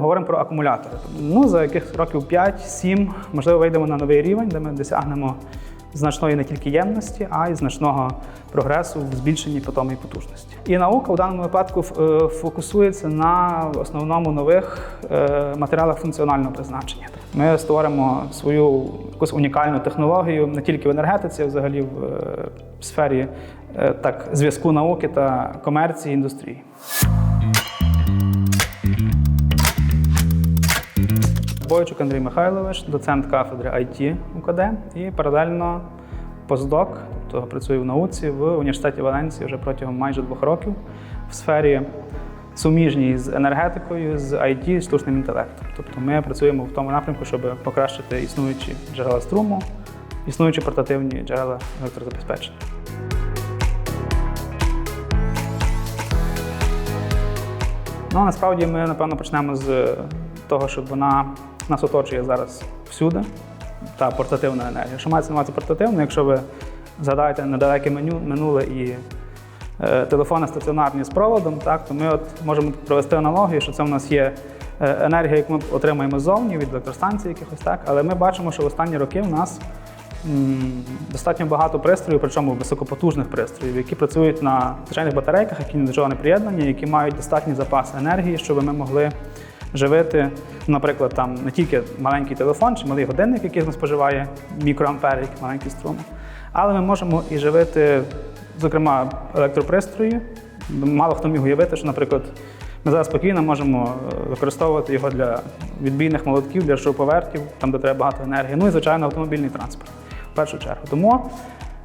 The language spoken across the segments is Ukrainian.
говоримо про акумулятори. Ну, за яких років 5-7, можливо, вийдемо на новий рівень, де ми досягнемо значної не тільки ємності, а й значного прогресу в збільшенні питомої потужності. І наука в даному випадку е, фокусується на в основному нових е, матеріалах функціонального призначення. Ми створимо свою якусь унікальну технологію не тільки в енергетиці, а взагалі в е, сфері так, зв'язку науки та комерції індустрії. Бойчук Андрій Михайлович, доцент кафедри IT УКД і паралельно постдок, тобто працює в науці в університеті Валенції вже протягом майже двох років в сфері суміжній з енергетикою, з IT, з штучним інтелектом. Тобто ми працюємо в тому напрямку, щоб покращити існуючі джерела струму, існуючі портативні джерела електрозабезпечення. Ну, насправді ми, напевно, почнемо з того, щоб вона нас оточує зараз всюди, та портативна енергія. Що мається на увазі портативна, якщо ви згадаєте недалеке меню, минуле і е, телефони стаціонарні з проводом, так, то ми от можемо провести аналогію, що це в нас є е, енергія, яку ми отримуємо ззовні від електростанцій якихось, так, але ми бачимо, що в останні роки в нас м, достатньо багато пристроїв, причому високопотужних пристроїв, які працюють на звичайних батарейках, які ні до чого не приєднані, які мають достатній запас енергії, щоб ми могли живити, наприклад, там не тільки маленький телефон чи малий годинник, який не споживає мікроампери, як маленький струм, але ми можемо і живити, зокрема, електропристрої. Мало хто міг уявити, що, наприклад, ми зараз спокійно можемо е, використовувати його для відбійних молотків, для шуруповертів, там, де треба багато енергії. Ну і, звичайно, автомобільний транспорт в першу чергу. Тому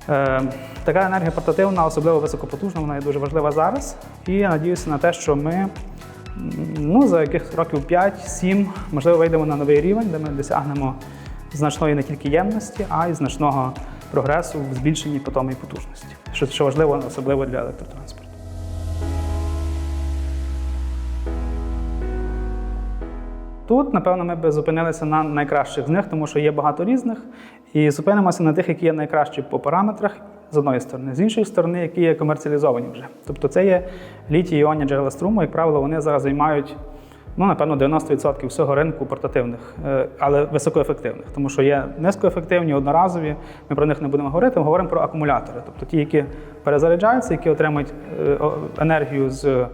е, така енергія портативна, особливо високопотужна, вона є дуже важлива зараз. І я надіюся на те, що ми ну, за яких років 5-7, можливо, вийдемо на новий рівень, де ми досягнемо значної не тільки ємності, а й значного прогресу в збільшенні питомої потужності, що, що важливо особливо для електротранспорту. Тут, напевно, ми б зупинилися на найкращих з них, тому що є багато різних, і зупинимося на тих, які є найкращі по параметрах з одної сторони, з іншої сторони, які є комерціалізовані вже. Тобто це є літій іонні джерела струму, як правило, вони зараз займають ну, напевно, 90% всього ринку портативних, е, але високоефективних, тому що є низькоефективні, одноразові. Ми про них не будемо говорити. Ми говоримо про акумулятори, тобто ті, які перезаряджаються, які отримують е, енергію з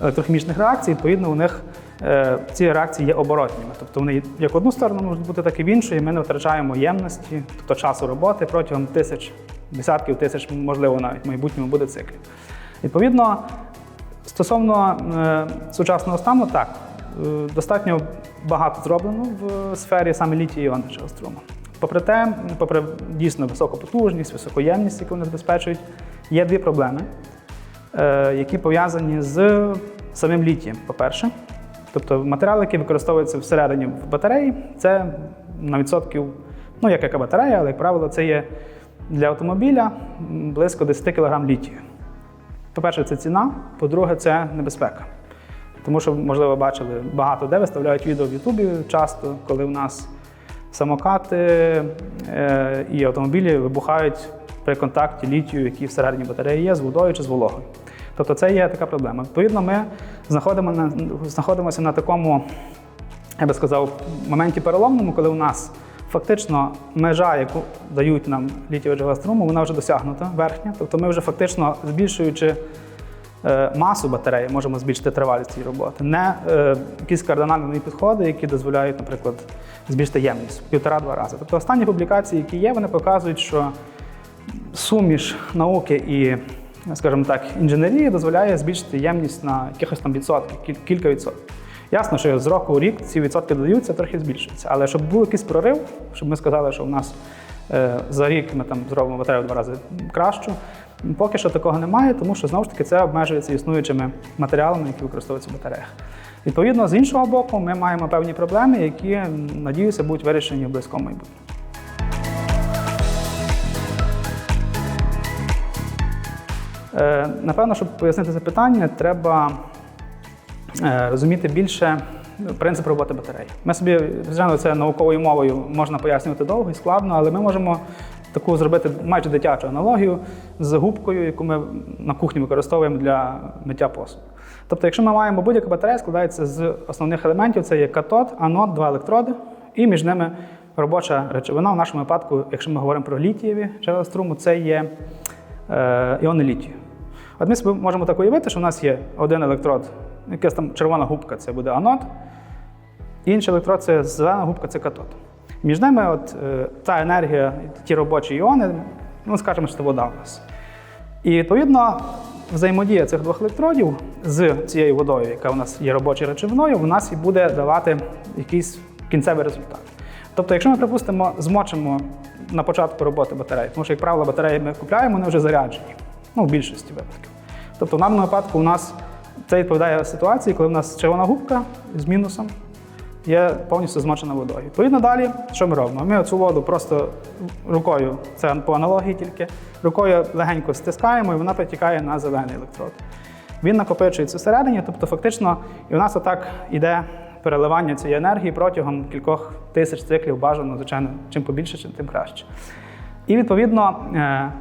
електрохімічних реакцій, відповідно, у них е, ці реакції є оборотніми. Тобто вони як в одну сторону можуть бути, так і в іншу, і ми не втрачаємо ємності, тобто часу роботи протягом тисяч, десятків тисяч, можливо, навіть в майбутньому буде циклів. Відповідно, стосовно е, сучасного стану, так, е, достатньо багато зроблено в сфері саме літій іонного струму. Попри те, попри дійсно високу потужність, високоємність, яку вони забезпечують, є дві проблеми е, які пов'язані з самим літієм, по-перше. Тобто матеріал, який використовується всередині в батареї, це на відсотків, ну як яка батарея, але, як правило, це є для автомобіля близько 10 кг літію. По-перше, це ціна, по-друге, це небезпека. Тому що, можливо, бачили багато де виставляють відео в Ютубі часто, коли у нас самокати е, і автомобілі вибухають при контакті літію, який всередині батареї є, з водою чи з вологою. Тобто це є така проблема. Відповідно, ми знаходимо на, знаходимося на такому, я би сказав, моменті переломному, коли у нас фактично межа, яку дають нам літієві струму, вона вже досягнута верхня. Тобто ми вже фактично збільшуючи е, масу батареї, можемо збільшити тривалість цієї роботи. Не е, якісь кардинальні підходи, які дозволяють, наприклад, збільшити ємність півтора-два рази. Тобто останні публікації, які є, вони показують, що суміш науки і, скажімо так, інженерії дозволяє збільшити ємність на якихось там відсотків, кілька відсотків. Ясно, що з року у рік ці відсотки додаються, трохи збільшуються. Але щоб був якийсь прорив, щоб ми сказали, що у нас е, за рік ми там зробимо батарею в два рази кращу, поки що такого немає, тому що знову ж таки це обмежується існуючими матеріалами, які використовуються в батареях. Відповідно, з іншого боку, ми маємо певні проблеми, які, надіюся, будуть вирішені в близькому майбутньому. Е, Напевно, щоб пояснити це питання, треба розуміти більше принцип роботи батареї. Ми собі, звичайно, це науковою мовою можна пояснювати довго і складно, але ми можемо таку зробити майже дитячу аналогію з губкою, яку ми на кухні використовуємо для миття посуду. Тобто, якщо ми маємо будь-яка батарея, складається з основних елементів: це є катод, анод, два електроди, і між ними робоча речовина. В нашому випадку, якщо ми говоримо про літієві джерела струму, це є е, іони літію. От ми собі можемо так уявити, що в нас є один електрод, якась там червона губка це буде анод, електрод це зелена губка це катод. Між ними от, е, та енергія, ті робочі іони, ну скажімо, що це вода у нас. І відповідно взаємодія цих двох електродів з цією водою, яка у нас є робочою речовиною, в нас і буде давати якийсь кінцевий результат. Тобто, якщо ми, припустимо, змочимо на початку роботи батареї, тому що, як правило, батареї ми купляємо, вони вже заряджені, ну, в більшості випадків. Тобто, в даному випадку у нас це відповідає ситуації, коли в нас червона губка з мінусом є повністю змочена водою. Відповідно, далі, що ми робимо? Ми цю воду просто рукою, це по аналогії тільки, рукою легенько стискаємо і вона притікає на зелений електрод. Він накопичується всередині, тобто фактично, і у нас отак іде переливання цієї енергії протягом кількох тисяч циклів бажано, звичайно, чим побільше, чим тим краще. І відповідно.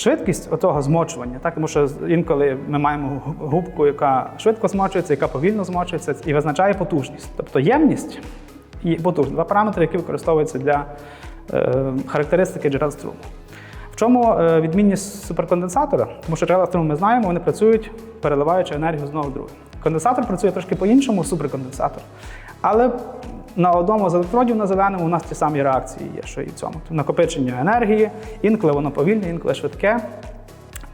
Швидкість отого змочування, так тому що інколи ми маємо губку, яка швидко змочується, яка повільно змочується, і визначає потужність. Тобто ємність і потужність два параметри, які використовуються для е, характеристики джерел струму. В чому е, відмінність суперконденсатора? Тому що джерела струму ми знаємо, вони працюють, переливаючи енергію з одного в друге. Конденсатор працює трошки по-іншому, суперконденсатор. Але на одному з електродів на зеленому у нас ті самі реакції є, що і в цьому. Тобто накопичення енергії, інколи воно повільне, інколи швидке.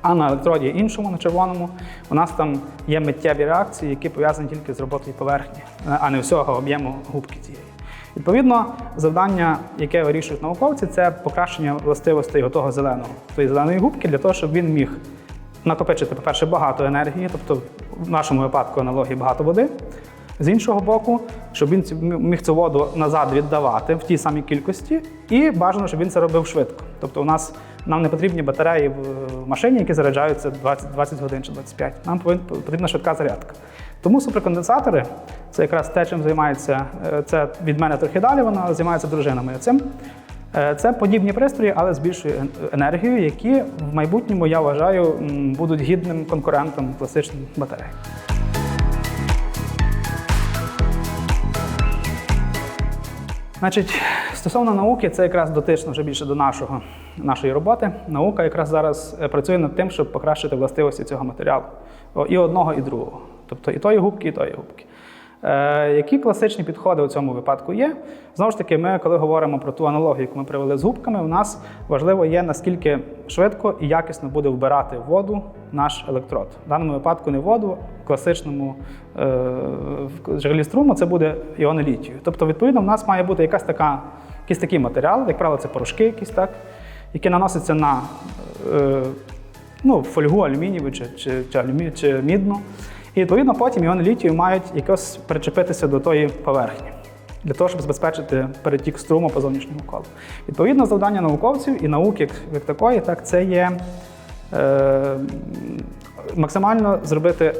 А на електроді іншому, на червоному, у нас там є миттєві реакції, які пов'язані тільки з роботою поверхні, а не всього об'єму губки цієї. Відповідно, завдання, яке вирішують науковці, це покращення властивостей того зеленого, тої зеленої губки, для того, щоб він міг накопичити, по-перше, багато енергії, тобто в нашому випадку аналогії багато води. З іншого боку, щоб він міг цю воду назад віддавати в тій самій кількості, і бажано, щоб він це робив швидко. Тобто, у нас нам не потрібні батареї в машині, які заряджаються 20, 20 годин чи 25. Нам потрібна швидка зарядка. Тому суперконденсатори це якраз те, чим займається е, це від мене трохи далі. Вона займається дружина моя цим. Е, Це подібні пристрої, але з більшою енергією, які в майбутньому я вважаю будуть гідним конкурентом класичним батарей. Значить, стосовно науки, це якраз дотично вже більше до нашого, нашої роботи. Наука якраз зараз е, працює над тим, щоб покращити властивості цього матеріалу. І одного, і другого. Тобто і тої губки, і тої губки. Е, які класичні підходи у цьому випадку є? Знову ж таки, ми, коли говоримо про ту аналогію, яку ми привели з губками, у нас важливо є, наскільки швидко і якісно буде вбирати воду наш електрод. В даному випадку не воду, в класичному е, в джерелі струму це буде іони літію. Тобто, відповідно, в нас має бути якась така, якийсь такий матеріал, як правило, це порошки якісь, так, які наносяться на е, ну, фольгу алюмінієву чи, чи, чи, чи мідну. І відповідно потім іони літію мають якось причепитися до тої поверхні для того, щоб забезпечити перетік струму по зовнішньому колу. Відповідно, завдання науковців і науки як, як такої, так, це є е, максимально зробити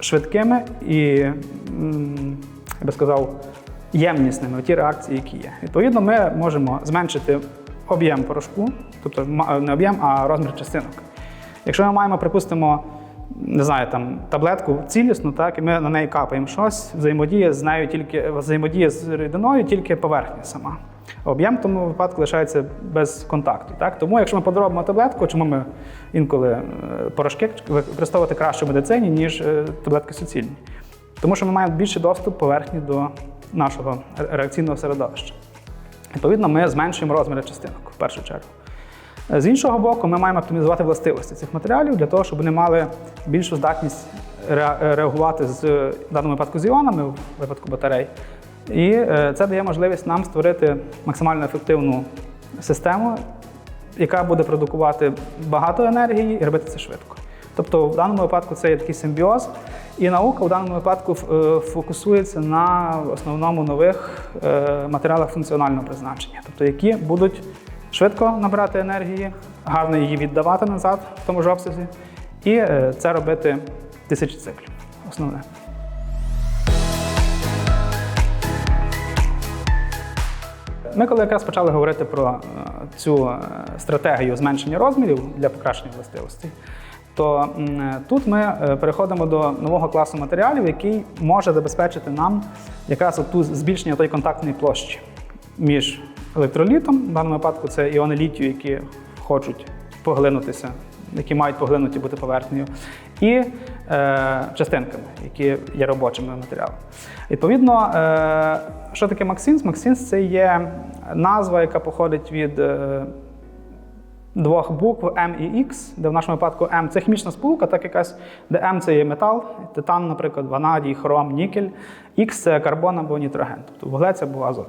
швидкими і, я би сказав, ємнісними ті реакції, які є. Відповідно, ми можемо зменшити об'єм порошку, тобто не об'єм, а розмір частинок. Якщо ми маємо, припустимо, не знаю, там таблетку цілісну, так, і ми на неї капаємо щось, взаємодіє з нею тільки взаємодіє з рідиною тільки поверхня сама. Об'єм в тому випадку лишається без контакту. Так? Тому, якщо ми подробимо таблетку, чому ми інколи е, порошки використовувати краще в медицині, ніж е, таблетки суцільні? Тому що ми маємо більший доступ поверхні до нашого реакційного середовища. Відповідно, ми зменшуємо розміри частинок в першу чергу. З іншого боку, ми маємо оптимізувати властивості цих матеріалів для того, щоб вони мали більшу здатність реагувати з в даному випадку з іонами, в випадку батарей. І е, це дає можливість нам створити максимально ефективну систему, яка буде продукувати багато енергії і робити це швидко. Тобто, в даному випадку це є такий симбіоз, і наука в даному випадку е, фокусується на основному нових е, матеріалах функціонального призначення, тобто які будуть швидко набирати енергії, гарно її віддавати назад в тому ж обсязі, і е, це робити тисячі циклів. Основне. Ми коли якраз почали говорити про е, цю е, стратегію зменшення розмірів для покращення властивостей, то тут ми переходимо до нового класу матеріалів, який може забезпечити нам якраз ту збільшення тої контактної площі між електролітом, в даному випадку це іони літію, які хочуть поглинутися, які мають поглинуті бути поверхнею, і е, частинками, які є робочими матеріалами. Відповідно, е, що таке Максінс? Максінс це є назва, яка походить від. Е, двох букв М і X, де в нашому випадку М це хімічна сполука, так якась, де М це є метал, титан, наприклад, ванадій, хром, нікель, X це карбон або нітроген, тобто вуглець або азот.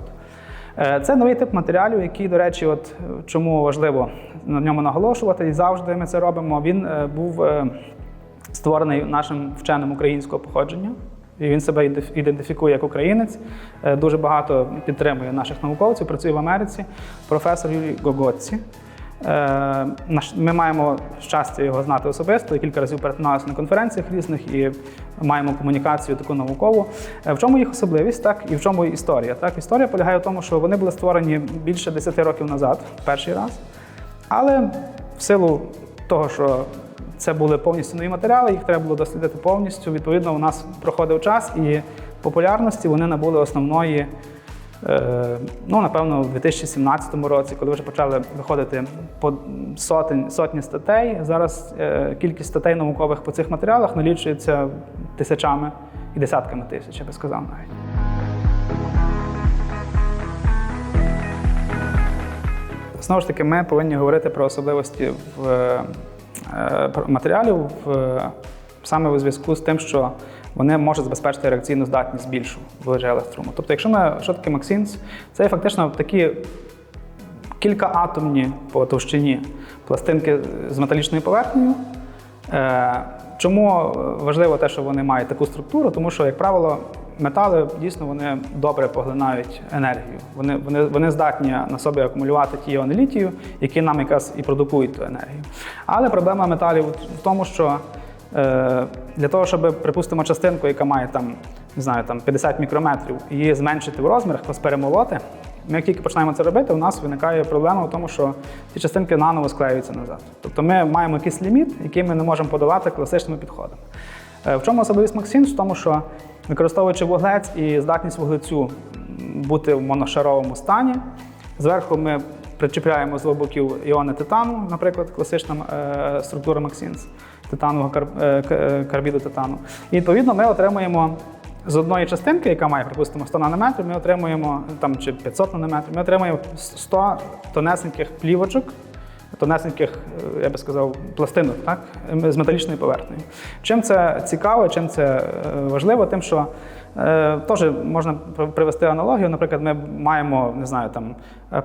Е, Це новий тип матеріалів, який, до речі, от чому важливо на ньому наголошувати, і завжди ми це робимо. Він е, був е, створений нашим вченим українського походження. І він себе ідентиф- ідентифікує як українець. Дуже багато підтримує наших науковців, працює в Америці. Професор Юрій Гогоцці. Е, Ми маємо щастя його знати особисто кілька разів перетиналися на конференціях різних і маємо комунікацію таку наукову. Е, В чому їх особливість, так і в чому історія? Так, історія полягає в тому, що вони були створені більше 10 років назад, перший раз. Але в силу того, що це були повністю нові матеріали, їх треба було дослідити повністю. Відповідно, у нас проходив час і популярності вони набули основної, ну, напевно, в 2017 році, коли вже почали виходити по сотень, сотні статей. Зараз е, кількість статей наукових по цих матеріалах налічується тисячами і десятками тисяч, я би сказав навіть. Знову ж таки, ми повинні говорити про особливості в, е, матеріалів в, саме у зв'язку з тим, що вони можуть забезпечити реакційну здатність більшу в струму. Тобто, якщо ми що таке Максінс, це фактично такі кількаатомні по товщині пластинки з металічною поверхнею. Е, Чому важливо те, що вони мають таку структуру? Тому що, як правило, метали дійсно вони добре поглинають енергію. Вони, вони, вони здатні на собі акумулювати ті іони літію, які нам якраз і продукують ту енергію. Але проблема металів в тому, що для того, щоб, припустимо, частинку, яка має там, не знаю, там 50 мікрометрів, її зменшити в розмірах, перемолоти, ми як тільки починаємо це робити, у нас виникає проблема в тому, що ці частинки наново склеюються назад. Тобто ми маємо якийсь ліміт, який ми не можемо подолати класичними підходами. Е, В чому особливість Максінс? В тому, що використовуючи вуглець і здатність вуглецю бути в моношаровому стані, зверху ми причіпляємо з боків іони титану, наприклад, класична е, структура Максінс, титанового е, е, карбіду титану. І відповідно ми отримуємо з одної частинки, яка має, припустимо, 100 нанометрів, ми отримуємо там чи 500 нанометрів, ми отримуємо 100 тонесеньких плівочок, тонесеньких, е, я би сказав, пластинок, так, е, з металічною поверхнею. Чим це цікаво, чим це е, важливо, тим, що е, теж можна привести аналогію. Наприклад, ми маємо, не знаю, там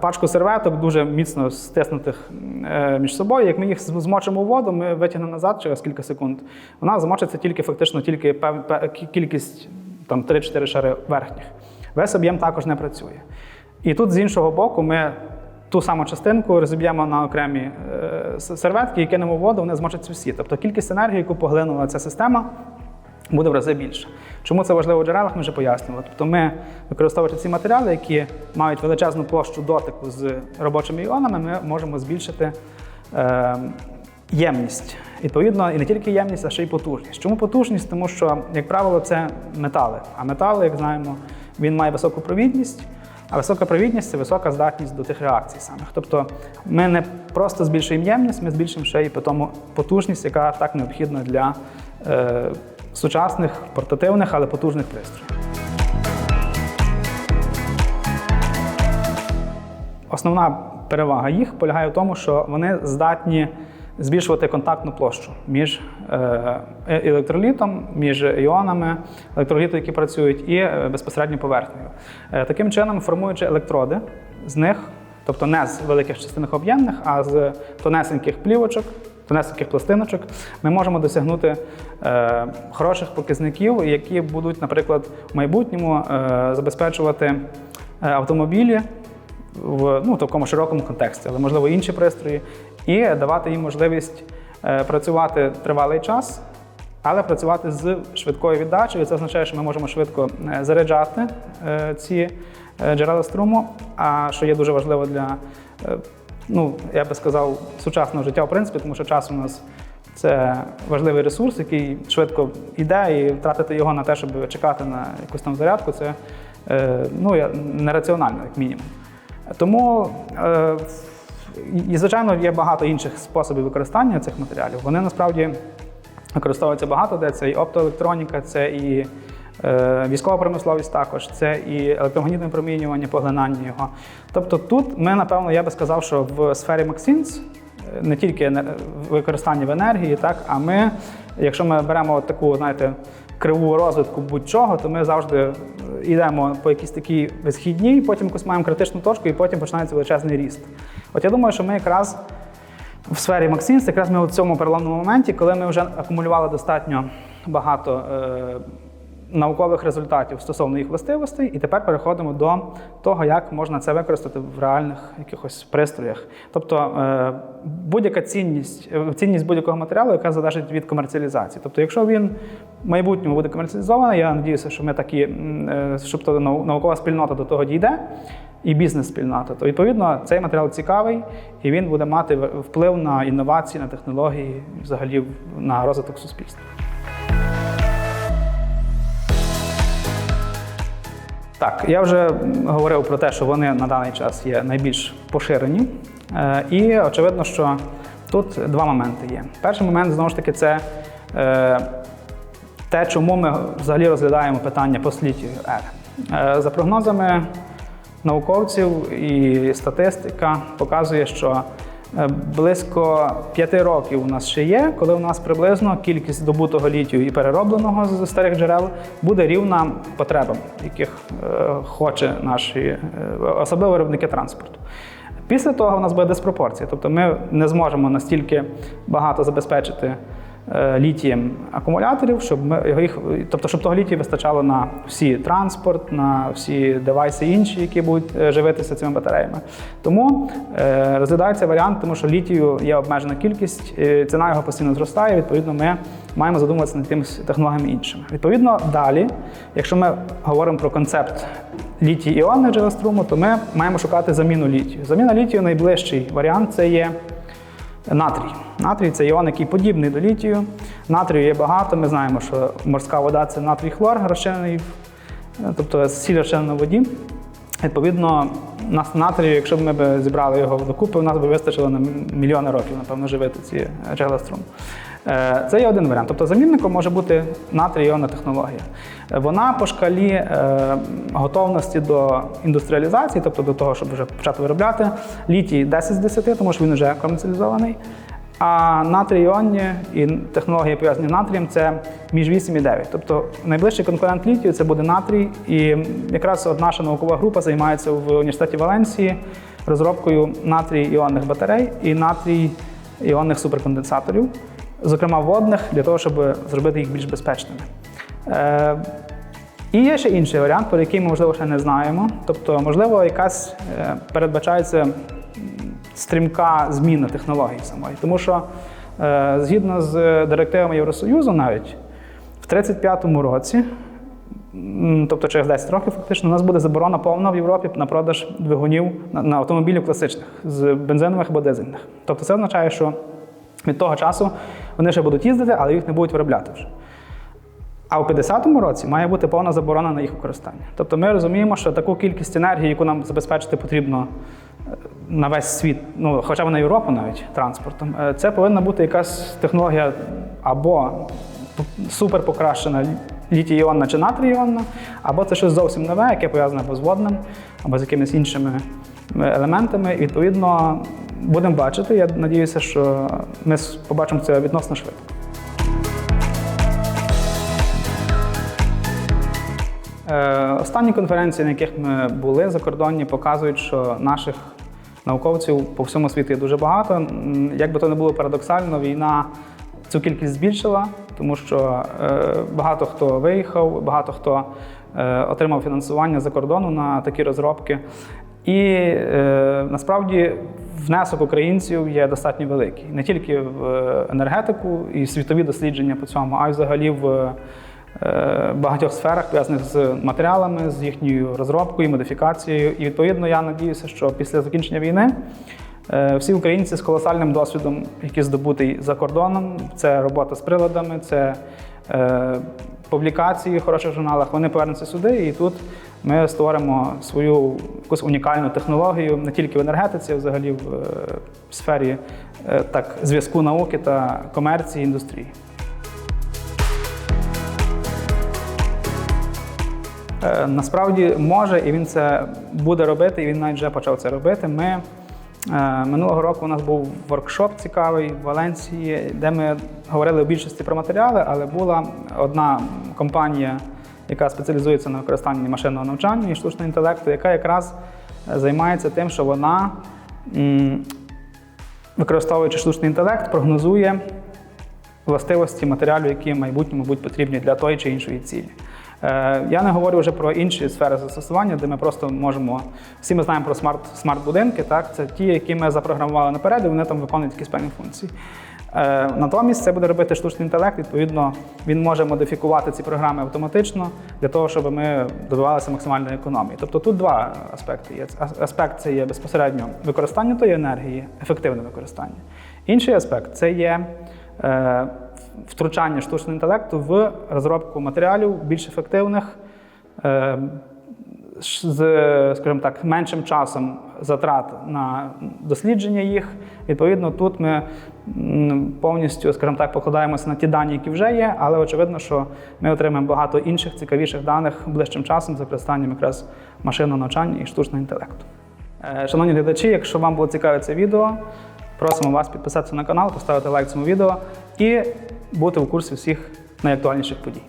пачку серветок дуже міцно стиснутих між собою. Як ми їх змочимо в воду, ми витягнемо назад через кілька секунд. Вона змочиться тільки фактично тільки пев- кількість там 3-4 шари верхніх. Весь об'єм також не працює. І тут з іншого боку ми ту саму частинку розіб'ємо на окремі е, серветки і кинемо воду, вони змочаться всі. Тобто кількість енергії, яку поглинула ця система, буде в рази більше. Чому це важливо в джерелах, ми вже пояснювали. Тобто ми, використовуючи ці матеріали, які мають величезну площу дотику з робочими іонами, ми можемо збільшити е, ємність. Відповідно, і не тільки ємність, а ще й потужність. Чому потужність? Тому що, як правило, це метали. А метали, як знаємо, він має високу провідність. А висока провідність це висока здатність до тих реакцій самих. Тобто ми не просто збільшуємо ємність, ми збільшуємо ще й потім потужність, яка так необхідна для е, сучасних портативних, але потужних пристроїв. Основна перевага їх полягає в тому, що вони здатні збільшувати контактну площу між е, е- електролітом, між іонами електроліту, які працюють, і е, безпосередньо поверхнею. Таким чином, формуючи електроди з них, тобто не з великих частинних об'ємних, а з тонесеньких плівочок, тонесеньких пластиночок, ми можемо досягнути е, хороших показників, які будуть, наприклад, в майбутньому е, забезпечувати автомобілі в ну, такому широкому контексті, але можливо інші пристрої, і давати їм можливість е, працювати тривалий час, але працювати з швидкою віддачею. Це означає, що ми можемо швидко е, заряджати е, ці джерела струму, а що є дуже важливо для, ну, я би сказав, сучасного життя, в принципі, тому що час у нас це важливий ресурс, який швидко йде, і втратити його на те, щоб чекати на якусь там зарядку, це ну, нераціонально, як мінімум. Тому, і, звичайно, є багато інших способів використання цих матеріалів. Вони насправді використовуються багато де. Це і оптоелектроніка, це і е, військова промисловість також, це і електромагнітне промінювання, поглинання його. Тобто тут ми, напевно, я би сказав, що в сфері Максінс не тільки використання в енергії, так, а ми, якщо ми беремо от таку, знаєте, криву розвитку будь-чого, то ми завжди е, йдемо по якійсь такій висхідній, потім якусь маємо критичну точку, і потім починається величезний ріст. От я думаю, що ми якраз в сфері Максимс, якраз ми у цьому переломному моменті, коли ми вже акумулювали достатньо багато е, наукових результатів стосовно їх властивостей, і тепер переходимо до того, як можна це використати в реальних якихось пристроях. Тобто е, будь-яка цінність, е, цінність будь-якого матеріалу, яка залежить від комерціалізації. Тобто, якщо він в майбутньому буде комерціалізований, я надіюся, що ми такі, е, щоб то наукова спільнота до того дійде і бізнес-спільнота, то відповідно цей матеріал цікавий і він буде мати вплив на інновації, на технології, взагалі на розвиток суспільства. Так, я вже говорив про те, що вони на даний час є найбільш поширені. Е, І очевидно, що тут два моменти є. Перший момент знову ж таки це е, те, чому ми взагалі розглядаємо питання послідів Р. Е, За прогнозами науковців і статистика показує, що близько п'яти років у нас ще є, коли у нас приблизно кількість добутого літію і переробленого з старих джерел буде рівна потребам, яких е, хоче наші, е, особливо виробники транспорту. Після того у нас буде диспропорція, тобто ми не зможемо настільки багато забезпечити е, літієм акумуляторів, щоб ми їх, тобто, щоб того літію вистачало на всі транспорт, на всі девайси інші, які будуть е, живитися цими батареями. Тому е, розглядається варіант, тому що літію є обмежена кількість, е, ціна його постійно зростає. Відповідно, ми маємо задумуватися над тими технологіями іншими. Відповідно, далі, якщо ми говоримо про концепт літій іонних джерел струму, то ми маємо шукати заміну літію. Заміна літію найближчий варіант це є натрій. Натрій це іон, який подібний до літію. Натрію є багато. Ми знаємо, що морська вода це натрій хлор, розчинений, тобто сіль розчинена в воді. Відповідно, нас натрію, якщо б ми б зібрали його докупи, у нас би вистачило на мільйони років, напевно, живити ці джерела струму. Е, Це є один варіант. Тобто замінником може бути натрій-іонна технологія. Е, Вона по шкалі е, готовності до індустріалізації, тобто до того, щоб вже почати виробляти. Літій 10 з 10, тому що він вже комерціалізований. А натрій іонні і технології пов'язані з натрієм це між 8 і 9. Тобто найближчий конкурент літію це буде натрій. І якраз от наша наукова група займається в університеті Валенсії розробкою натрій іонних батарей і натрій іонних суперконденсаторів, зокрема водних, для того, щоб зробити їх більш безпечними. Е, і є ще інший варіант, про який ми, можливо, ще не знаємо. Тобто, можливо, якась е, передбачається стрімка зміна технологій самої. Тому що е, згідно з директивами Євросоюзу, навіть в 35-му році, тобто через 10 років, фактично, у нас буде заборона повна в Європі на продаж двигунів на, на автомобілів класичних з бензинових або дизельних. Тобто, це означає, що від того часу вони ще будуть їздити, але їх не будуть виробляти вже. А у 50-му році має бути повна заборона на їх використання. Тобто ми розуміємо, що таку кількість енергії, яку нам забезпечити потрібно е, на весь світ, ну хоча б на Європу навіть транспортом, е, це повинна бути якась технологія або супер покращена літій-іонна чи натрій-іонна, або це щось зовсім нове, яке пов'язане або з водним, або з якимись іншими е, елементами. І відповідно будемо бачити. Я надіюся, що ми побачимо це відносно швидко. Е, Останні конференції, на яких ми були закордонні, показують, що наших науковців по всьому світу є дуже багато. Як би то не було парадоксально, війна цю кількість збільшила, тому що е, багато хто виїхав, багато хто е, отримав фінансування за кордону на такі розробки. І насправді внесок українців є достатньо великий не тільки в енергетику і світові дослідження по цьому, а й взагалі в е, багатьох сферах, пов'язаних з матеріалами, з їхньою розробкою, модифікацією. І відповідно я надіюся, що після закінчення війни е, всі українці з колосальним досвідом, який здобутий за кордоном, це робота з приладами, це е, публікації в хороших журналах, вони повернуться сюди, і тут ми створимо свою якусь унікальну технологію не тільки в енергетиці, а взагалі в е, сфері е, так, зв'язку науки та комерції індустрії. Е, Насправді може, і він це буде робити, і він навіть вже почав це робити. Ми минулого року у нас був воркшоп цікавий в Валенції, де ми говорили в більшості про матеріали, але була одна компанія, яка спеціалізується на використанні машинного навчання і штучного інтелекту, яка якраз е, займається тим, що вона, використовуючи штучний інтелект, прогнозує властивості матеріалів, які в майбутньому будуть потрібні для тої чи іншої цілі. Е, Я не говорю вже про інші сфери застосування, де ми просто можемо. Всі ми знаємо про смарт, смарт-будинки, так? це ті, які ми запрограмували наперед, і вони там виконують якісь певні функції. Е, Натомість це буде робити штучний інтелект. Відповідно, він може модифікувати ці програми автоматично для того, щоб ми добивалися максимальної економії. Тобто тут два аспекти є. Аспект це є безпосередньо використання тої енергії, ефективне використання. Інший аспект це є е, втручання штучного інтелекту в розробку матеріалів більш ефективних, е, з, скажімо так, меншим часом затрат на дослідження їх. Відповідно, тут ми повністю, скажімо так, покладаємося на ті дані, які вже є, але очевидно, що ми отримаємо багато інших цікавіших даних ближчим часом за використанням якраз машинного навчання і штучного інтелекту. Е, Шановні глядачі, якщо вам було цікаве це відео, просимо вас підписатися на канал, поставити лайк цьому відео і бути в курсі всіх найактуальніших подій.